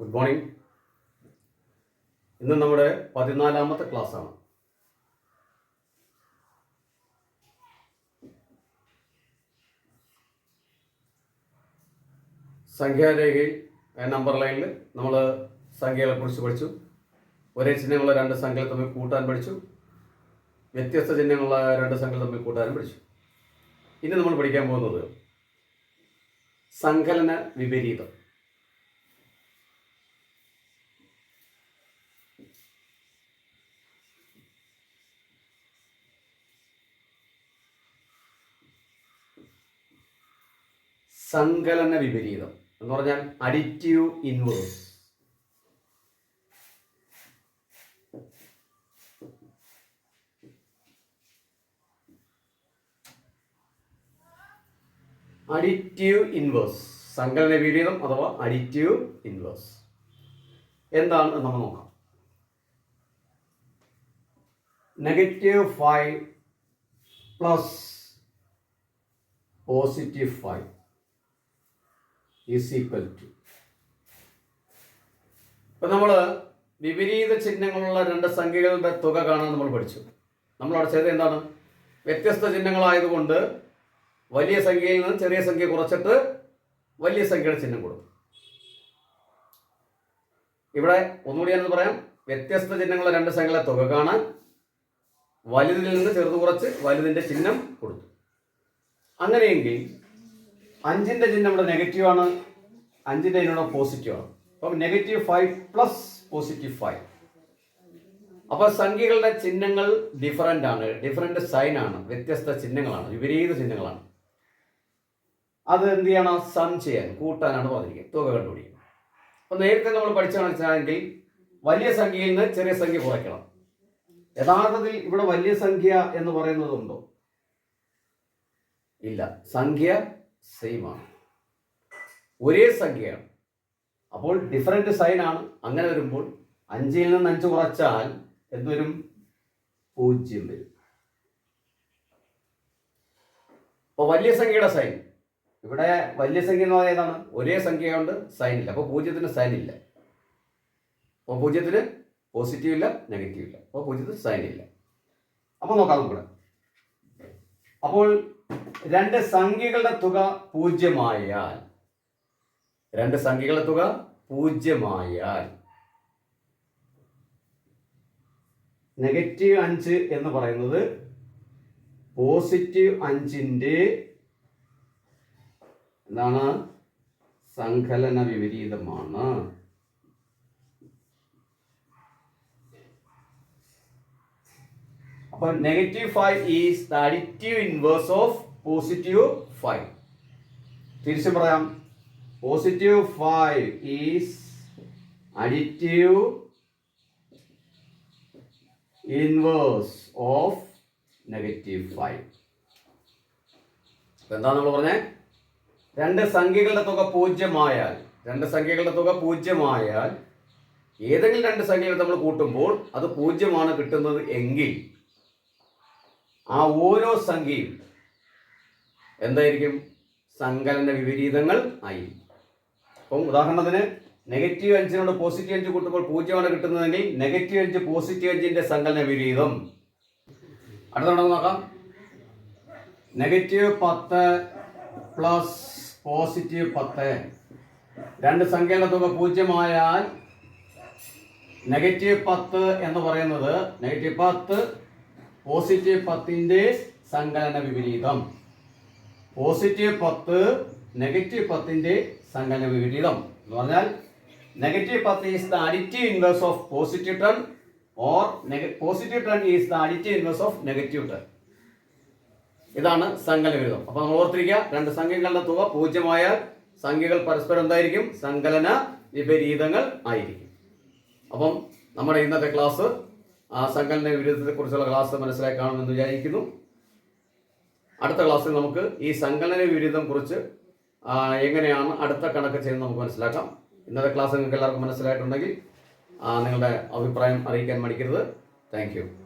Good morning ഇന്ന് നമ്മുടെ പതിനാലാമത്തെ ക്ലാസ്സാണ് സംഖ്യാരേഖയിൽ നമ്പർ ലൈനിൽ നമ്മൾ സംഖ്യകളെ കുറിച്ച് പഠിച്ചു. ഒരേ ചിഹ്നമുള്ള രണ്ട് സംഖ്യകൾ തമ്മിൽ കൂട്ടാൻ പഠിച്ചു. വ്യത്യസ്ത ചിഹ്നങ്ങളുള്ള രണ്ട് സംഖ്യകൾ തമ്മിൽ കൂട്ടാനും പഠിച്ചു. ഇനി നമ്മൾ പഠിക്കാൻ പോകുന്നത് സങ്കലന വിപരീതം. സങ്കലന വിപരീതം എന്ന് പറഞ്ഞാൽ അഡിറ്റീവ് ഇൻവേഴ്സ് അഡിറ്റീവ് ഇൻവേഴ്സ് സങ്കലന വിപരീതം അഥവാ അഡിറ്റീവ് ഇൻവേഴ്സ് എന്താണ് നമ്മൾ നോക്കാം. Negative five plus positive five is equal to ഇപ്പൊ നമ്മൾ വിപരീത ചിഹ്നങ്ങളുള്ള രണ്ട് സംഖ്യകളുടെ തുക കാണാൻ നമ്മൾ പഠിച്ചു. നമ്മൾ അവിടെ ചെയ്തത് എന്താണ്? വ്യത്യസ്ത ചിഹ്നങ്ങളായതുകൊണ്ട് വലിയ സംഖ്യയിൽ നിന്ന് ചെറിയ സംഖ്യ കുറച്ചിട്ട് വലിയ സംഖ്യയുടെ ചിഹ്നം കൊടുക്കും. ഇവിടെ ഒന്നുകൂടി എന്ന് പറയാം. വ്യത്യസ്ത ചിഹ്നങ്ങളുള്ള രണ്ട് സംഖ്യകളെ തുക കാണാൻ വലുതിൽ നിന്ന് ചെറുത് കുറച്ച് വലുതിന്റെ ചിഹ്നം കൊടുത്തു. അങ്ങനെയെങ്കിൽ അഞ്ചിന്റെ ചിഹ്നം ഇവിടെ നെഗറ്റീവ് ആണ്. അഞ്ചിന്റെ ചിഹ്നം പോസിറ്റീവ് ആണ്. അപ്പം negative five plus positive five അപ്പൊ സംഖ്യകളുടെ ചിഹ്നങ്ങൾ ഡിഫറന്റ് ആണ്. ഡിഫറെന്റ് സൈൻ ആണ്. വ്യത്യസ്ത ചിഹ്നങ്ങളാണ്. വിപരീത ചിഹ്നങ്ങളാണ്. അത് എന്ത് ചെയ്യണം? സം ചെയ്യാൻ കൂട്ടാനാണ് പറഞ്ഞിരിക്കുന്നത്. തുക കണ്ടുപിടിക്കുക അപ്പൊ നേരത്തെ നമ്മൾ പഠിച്ചാണെങ്കിൽ വെച്ചാണെങ്കിൽ വലിയ സംഖ്യയിൽ നിന്ന് ചെറിയ സംഖ്യ കുറയ്ക്കണം. യഥാർത്ഥത്തിൽ ഇവിടെ വലിയ സംഖ്യ എന്ന് പറയുന്നതുണ്ടോ ഇല്ല. സംഖ്യ സെയിം ആണ്. ഒരേ സംഖ്യയാണ്. അപ്പോൾ ഡിഫറെന്റ് സൈൻ ആണ്. അങ്ങനെ വരുമ്പോൾ അഞ്ചിൽ നിന്ന് അഞ്ച് കുറച്ചാൽ എന്തുവരും പൂജ്യം വരും. അപ്പോൾ വലിയ സംഖ്യയുടെ സൈൻ ഇവിടെ വലിയ സംഖ്യ എന്ന് പറയുന്നത് ഏതാണ്? ഒരേ സംഖ്യ കൊണ്ട് സൈൻ ഇല്ല. അപ്പോൾ പൂജ്യത്തിന് സൈൻ ഇല്ല. അപ്പോൾ പൂജ്യത്തിന് പോസിറ്റീവ് ഇല്ല നെഗറ്റീവ് ഇല്ല. അപ്പോൾ പൂജ്യത്തിന് സൈൻ ഇല്ല. അപ്പോൾ നോക്കാം നമുക്കിവിടെ അപ്പോൾ രണ്ട് സംഖ്യകളുടെ തുക പൂജ്യമായാൽ രണ്ട് സംഖ്യകളുടെ തുക പൂജ്യമായാൽ നെഗറ്റീവ് അഞ്ച് എന്ന് പറയുന്നത് പോസിറ്റീവ് അഞ്ചിന്റെ എന്താണ്? സങ്കലന വിപരീതമാണ്. അപ്പൊ negative five is the additive inverse of positive five തിരിച്ചു പറയാം. Positive five is additive inverse of negative five എന്താ നമ്മൾ പറഞ്ഞേ? രണ്ട് സംഖ്യകളുടെ തുക പൂജ്യമായാൽ രണ്ട് സംഖ്യകളുടെ തുക പൂജ്യമായാൽ ഏതെങ്കിലും രണ്ട് സംഖ്യകൾ നമ്മൾ കൂട്ടുമ്പോൾ അത് പൂജ്യമാണ് കിട്ടുന്നത് എങ്കിൽ ആ ഓരോ സംഖ്യയും എന്തായിരിക്കും? സങ്കലന വിപരീതങ്ങൾ ആയിരിക്കും. അപ്പം ഉദാഹരണത്തിന് നെഗറ്റീവ് അഞ്ചിനോട് പോസിറ്റീവ് അഞ്ച് കൂട്ടുമ്പോൾ പൂജ്യമാണ് കിട്ടുന്നതെങ്കിൽ നെഗറ്റീവ് അഞ്ച് പോസിറ്റീവ് അഞ്ചിന്റെ സങ്കലന വിപരീതം. അടുത്ത നോക്കാം. നെഗറ്റീവ് പത്ത് പ്ലസ് പോസിറ്റീവ് പത്ത്. രണ്ട് സംഖ്യകളുടെ തുക പൂജ്യമായാൽ നെഗറ്റീവ് പത്ത് എന്ന് പറയുന്നത് നെഗറ്റീവ് പത്ത് പോസിറ്റീവ് പത്തിന്റെ സങ്കലന വിപരീതം. പോസിറ്റീവ് പത്ത് നെഗറ്റീവ് പത്തിന്റെ സങ്കലന വിപരീതം. എന്ന് പറഞ്ഞാൽ നെഗറ്റീവ് പത്ത് is the additive inverse of positive ten or positive ten is the additive inverse of negative ten ഇതാണ് സങ്കലന വിപരീതം. അപ്പോൾ നമ്മൾ ഓർത്തിരിക്കുക രണ്ട് സംഖ്യകളുടെ തുക പൂജ്യമായാൽ സംഖ്യകൾ പരസ്പരം എന്തായിരിക്കും? സങ്കലന വിപരീതങ്ങൾ ആയിരിക്കും. അപ്പം നമ്മുടെ ഇന്നത്തെ ക്ലാസ് ആ സങ്കലന വിരുദ്ധത്തെ കുറിച്ചുള്ള ക്ലാസ് മനസ്സിലായി കാണുമെന്ന് വിചാരിക്കുന്നു. അടുത്ത ക്ലാസ്സിൽ നമുക്ക് ഈ സങ്കലന വിരുദ്ധം കുറിച്ച് എങ്ങനെയാണ് അടുത്ത കണക്ക് ചെയ്യുന്നത് നമുക്ക് മനസ്സിലാക്കാം. ഇന്നത്തെ ക്ലാസ് നിങ്ങൾക്ക് എല്ലാവർക്കും മനസ്സിലായിട്ടുണ്ടെങ്കിൽ നിങ്ങളുടെ അഭിപ്രായം അറിയിക്കാൻ മടിക്കരുത്. താങ്ക്